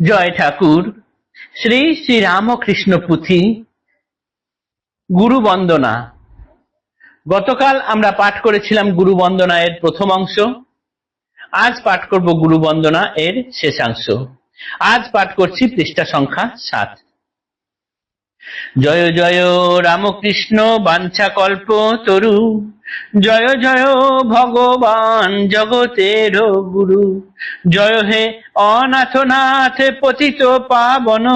জয় ঠাকুর। শ্রী শ্রী রামকৃষ্ণ পুঁথি গুরু বন্দনা গতকাল আমরা পাঠ করেছিলাম গুরু বন্দনা এর প্রথম অংশ। আজ পাঠ করব গুরু বন্দনা এর শেষাংশ। আজ পাঠ করছি পৃষ্ঠা সংখ্যা সাত। জয় জয় রামকৃষ্ণ বাঞ্ছা কল্প তরু। জয় জয় ভগবান জগতের গুরু। জয় হে অনাথনাথ পতিত পাবন।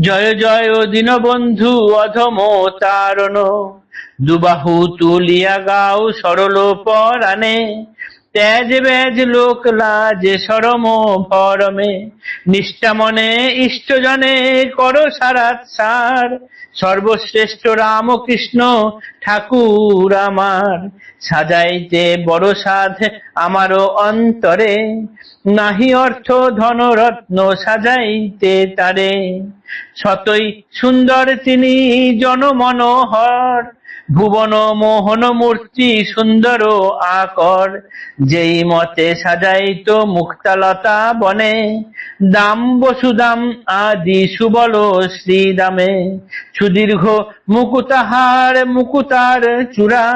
জয় জয় দীনবন্ধু অধম তারণ। দুবাহু তুলিয়া গাও সরল পরাণে। ত্যাজ বেজ লোক লাজে সরম ভরমে। নিষ্ঠা মনে ইষ্টজনে কর সারাত সার। সর্বশ্রেষ্ঠ রামকৃষ্ণ ঠাকুর আমার। সাজাইতে বড় সাধ আমারও অন্তরে। নাহি অর্থ ধনরত্ন সাজাইতে তারে। শতই সুন্দর তিনি জনমনোহর। ভুবন মোহন মূর্তি সুন্দর আকর। যেই মতে সাজাইত মুক্তালতা বনে, দাম বসুদাম আদি সুবল শ্রীদামে সুদীর্ঘ মুকুতাহার মুকুতার চূড়া,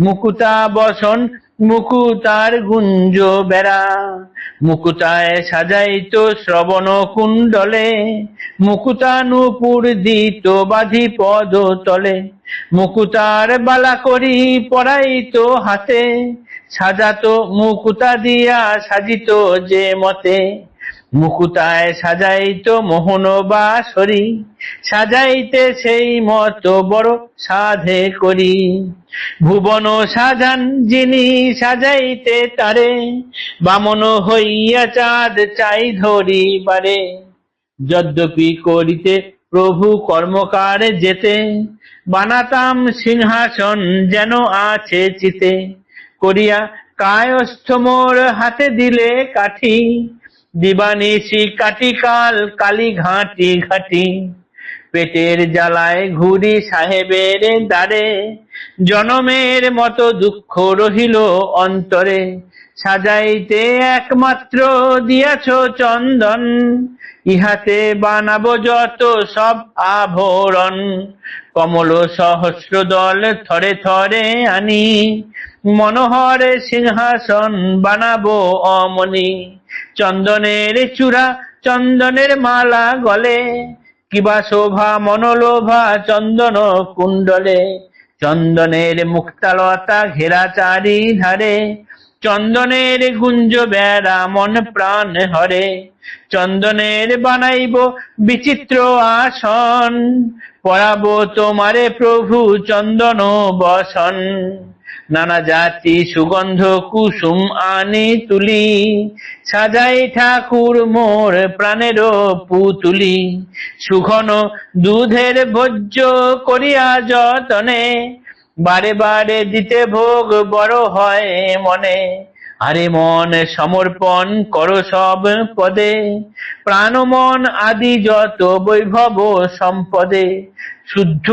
মুকুতা বসন মুকুতার গুঞ্জ বেড়া। মুকুতায় সাজাইত শ্রবণ কুণ্ডলে। মুকুতানুপুর দিত বাধি পদ তলে। মুকুতার বালা করি পরাইত হাতে। সাজাতো মুকুতা দিয়া সাজিত যে মতে। মুকুতায় সাজাইত মোহন বাসরি সাজাইতে সেই মত বড় সাধে করি। ভুবন সাজান যিনি সাজাইতে তারে, বামন হইয়া চাঁদ চাই ধরি পারে যদ্যপি করিতে প্রভু কর্মকার যেতে, বানাতাম সিংহাসন যেন আছে চিতে। করিয়া কায়স্থ মোর হাতে দিলে কাঠি দিবানিশি কাটি কাল কালি ঘাটি। ঘাটি পেটের জ্বালায় ঘুরি সাহেবের দ্বারে। জনমের মতো দুঃখ রহিল অন্তরে। সাজাইতে একমাত্র দিয়াছ চন্দন। ইহাতে বানাবো যত সব আভরণ। কমল সহস্র দল থরে থরে আনি। মনোহর সিংহাসন বানাবো অমনি। চন্দনের চূড়া, চন্দনের মালা গলে, কিবা শোভা, মনোলোভা, চন্দন কুণ্ডলে। চন্দনের মুক্তালতা ঘেরা চারি ধারে চন্দনের গুঞ্জ বেড়া মন প্রাণ হরে। চন্দনের বানাইব বিচিত্র আসন, পড়াবো তোমারে প্রভু চন্দন বসন। নানা জাতি সুগন্ধ কুসুম আনি তুলি, সাজাই ঠাকুর মোর প্রাণের পুতুলি। সুঘন দুধের ভোজ্য করিয়া যতনে, বারে বারে দিতে ভোগ বড় হয় মনে। আরে মন সমর্পণ করো সব পদে প্রাণ মন আদি যত বৈভব সম্পদে। শুদ্ধ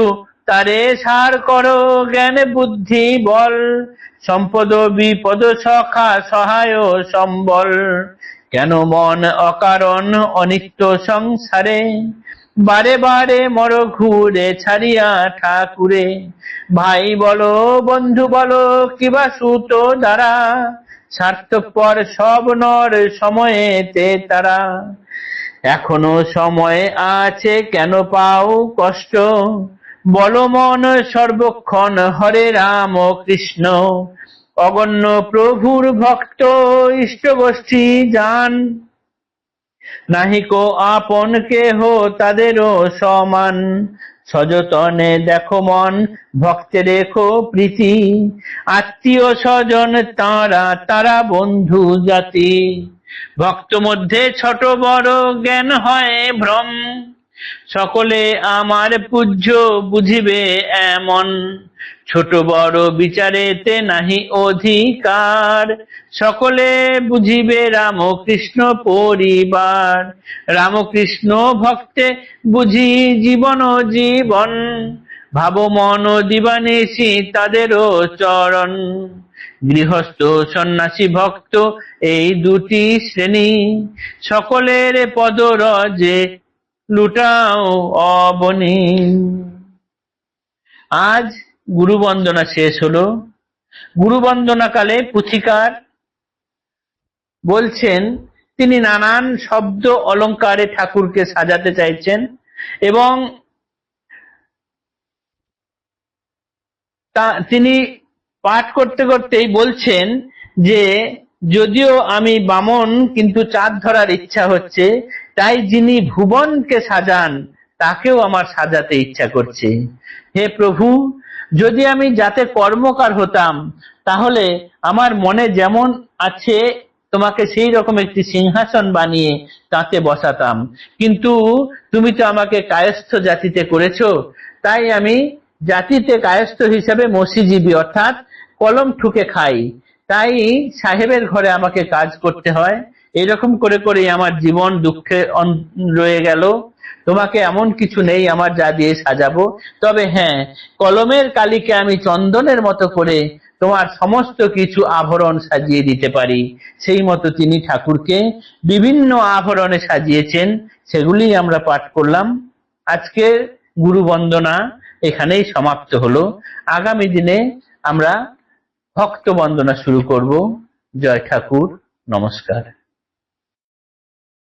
তারে সার করো জ্ঞান বুদ্ধি বল। সম্পদ বিপদ সখা সহায় সম্বল। কেন মন অকারণ অনিত্য সংসারে? বারে বারে মর ঘুরে ছাড়িয়া ঠাকুরে। ভাই বলো, বন্ধু বলো কিবা সুত দ্বারা? স্বার্থপর সব নর সময়েতে তারা। এখনও সময় আছে, কেন পাও কষ্ট? বল মন সর্বক্ষণ হরে রাম কৃষ্ণ। অগণ্য প্রভুর ভক্ত ইষ্ট গোষ্ঠী যান। নাহিকো আপন কেহ তাদেরও সমান। সযতনে দেখো মন, ভক্তে রেখো প্রীতি। আত্মীয় স্বজন তারা তারা বন্ধু জাতি। ভক্ত মধ্যে ছোট বড় জ্ঞান হয় ভ্রম। সকলে আমার পূজ্য বুঝিবে এমন। ছোট বড় বিচারেতে নাহি অধিকার। সকলে বুঝিবে রামকৃষ্ণ পরিবার। রামকৃষ্ণ ভক্তে বুঝি জীবন জীবন। ভাব মন দিবানিসি তাদেরও চরণ। গৃহস্থ সন্ন্যাসী ভক্ত এই দুটি শ্রেণি। সকলের পদরজে লুটাও অবনী। আজ গুরু বন্দনা শেষ হলো। গুরু বন্দনা কালে পুথিকার বলছেন, তিনি নানান শব্দ অলংকারে ঠাকুরকে সাজাতে চাইছেন এবং তিনি পাঠ করতে করতেই বলছেন যে, যদিও আমি বামন, কিন্তু চাঁদ ধরার ইচ্ছা হচ্ছে তাই যিনি ভুবনকে সাজান, তাকেও আমার সাজাতে ইচ্ছা করছে। হে প্রভু, যদি আমি যাতে কর্মকার হতাম, তাহলে আমার মনে যেমন আছে, তোমাকে সেই রকম একটি সিংহাসন বানিয়ে তাতে বসাতাম। কিন্তু তুমি তো আমাকে কায়স্থ জাতিতে করেছ, তাই আমি জাতিতে কায়স্থ হিসেবে মসিজীবী অর্থাৎ কলম ঠুকে খাই। তাই সাহেবের ঘরে আমাকে কাজ করতে হয় এরকম করে করে আমার জীবন দুঃখে রয়ে গেল। তোমাকে এমন কিছু নেই আমার যা দিয়ে সাজাবো। তবে হ্যাঁ কলমের কালিকে আমি চন্দনের মতো করে তোমার সমস্ত কিছু আভরণ সাজিয়ে দিতে পারি। সেই মতো তিনি ঠাকুরকে বিভিন্ন আভরণে সাজিয়েছেন, সেগুলি আমরা পাঠ করলাম। আজকের গুরু বন্দনা এখানেই সমাপ্ত হলো। আগামী দিনে আমরা ভক্ত বন্দনা শুরু করব। জয় ঠাকুর, নমস্কার।